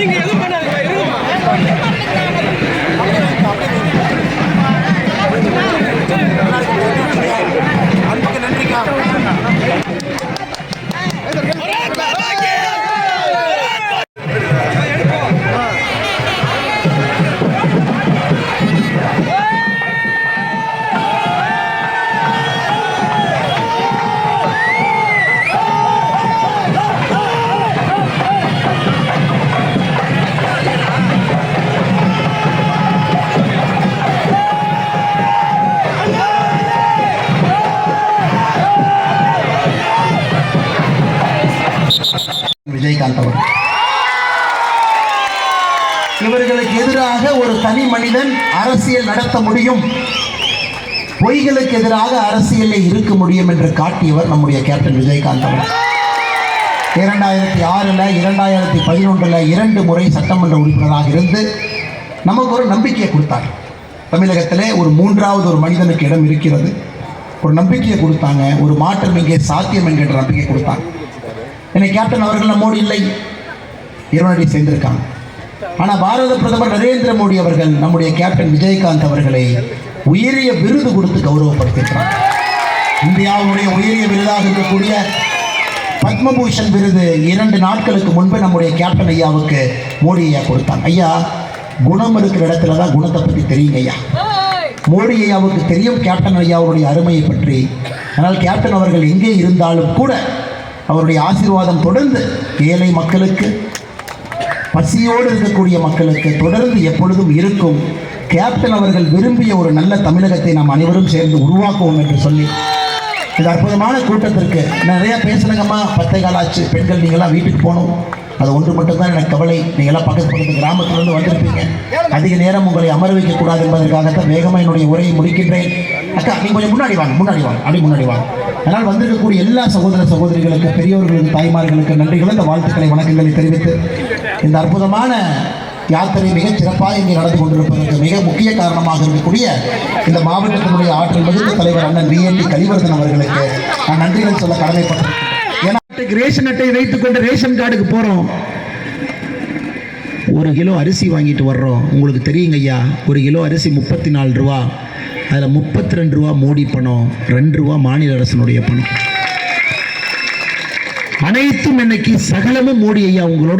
你给。விஜயகாந்த் அவர்கள். இவர்களுக்கு எதிராக ஒரு தனி மனிதன் அரசியல் நடத்த முடியும். பொய்களுக்கு எதிராக அரசியலில் இருக்க முடியும் என்று காட்டியவர் நம்முடைய கேப்டன் விஜயகாந்த் அவர்கள். இரண்டாயிரத்தி ஆறில் இரண்டாயிரத்தி பதினொன்றில் இரண்டு முறை சட்டமன்ற உறுப்பினராக இருந்து நமக்கு ஒரு நம்பிக்கையை கொடுத்தார். தமிழகத்திலே ஒரு மூன்றாவது ஒரு மனிதனுக்கு இடம் இருக்கிறது. ஒரு நம்பிக்கையை கொடுத்தாங்க. ஒரு மாற்றம் இங்கே சாத்தியம் என்கின்ற நம்பிக்கை கொடுத்தாங்க. என்னை கேப்டன் அவர்கள் நம்மோடு இல்லை. இரவனடி சேர்ந்திருக்காங்க ஆனால் பாரத பிரதமர் நரேந்திர மோடி அவர்கள் நம்முடைய கேப்டன் விஜயகாந்த் அவர்களை உயரிய விருது கொடுத்து கௌரவப்படுத்தியிருக்கிறார் இந்தியாவுடைய உயரிய விருதாக இருக்கக்கூடிய பத்மபூஷன் விருது இரண்டு நாட்களுக்கு முன்பு நம்முடைய கேப்டன் ஐயாவுக்கு மோடி ஐயா கொடுத்தாங்க. ஐயா குணம் இருக்கிற இடத்துல தான் குணத்தை பற்றி தெரியுங்க ஐயா. மோடி ஐயாவுக்கு தெரியும் கேப்டன் ஐயாவுடைய அருமையை பற்றி. ஆனால் கேப்டன் அவர்கள் எங்கே இருந்தாலும் கூட அவருடைய ஆசீர்வாதம் தொடர்ந்து ஏழை மக்களுக்கு பசியோடு இருக்கக்கூடிய மக்களுக்கு தொடர்ந்து எப்பொழுதும் இருக்கும். கேப்டன் அவர்கள் விரும்பிய ஒரு நல்ல தமிழகத்தை நாம் அனைவரும் சேர்ந்து உருவாக்குவோம் என்று சொல்லி இந்த அற்புதமான கூட்டத்திற்கு நிறைய பேசுனங்கம்மா. பத்தை காலாச்சு பெண்கள் நீங்களாம் வீட்டுக்கு போகணும். அது ஒன்று மட்டும்தான் எனக்கு கவலை. நீங்களாம் பக்கத்து பக்கத்து கிராமத்திலிருந்து வந்திருப்பீங்க. அதிக நேரம் உங்களை அமர வைக்கக்கூடாது என்பதற்காகத்தான் வேகமாக என்னுடைய உரையை முடிக்கின்றேன். அக்கா நீங்கள் கொஞ்சம் முன்னாடி வாங்க முன்னாடி வாங்க அப்படி முன்னாடி வாங்க. அதனால் வந்திருக்கக்கூடிய எல்லா சகோதர சகோதரிகளுக்கு பெரியவர்களுக்கு தாய்மார்களுக்கு நன்றிகள் இந்த வாழ்த்துக்களை வணக்கங்களை தெரிவித்து இந்த அற்புதமான யாத்திரை மிக சிறப்பாக இங்கே நடந்து கொண்டிருப்பதற்கு மிக முக்கிய காரணமாக இருக்கக்கூடிய இந்த மாவட்டத்தினுடைய ஆற்றல் மிகுந்த தலைவர் அண்ணன் விஎன்டி கலிவர்தன் அவர்களுக்கு நான் நன்றிகள் சொல்ல கடமைப்பட்டிருக்கிறேன். ஏன்னா ரேஷன் அட்டையை வைத்துக் கொண்டு ரேஷன் கார்டுக்கு போகிறோம் ஒரு கிலோ அரிசி வாங்கிட்டு வர்றோம். உங்களுக்கு தெரியுங்க ஐயா ஒரு கிலோ அரிசி முப்பத்தி நாலு ரூபா. அதில் முப்பத்தி ரெண்டு ரூபா மோடி பணம் ரெண்டு ரூபா மாநில அரசனுடைய பணம். அனைத்தும் இன்னைக்கு சகலமும் மோடி ஐயா உங்களோட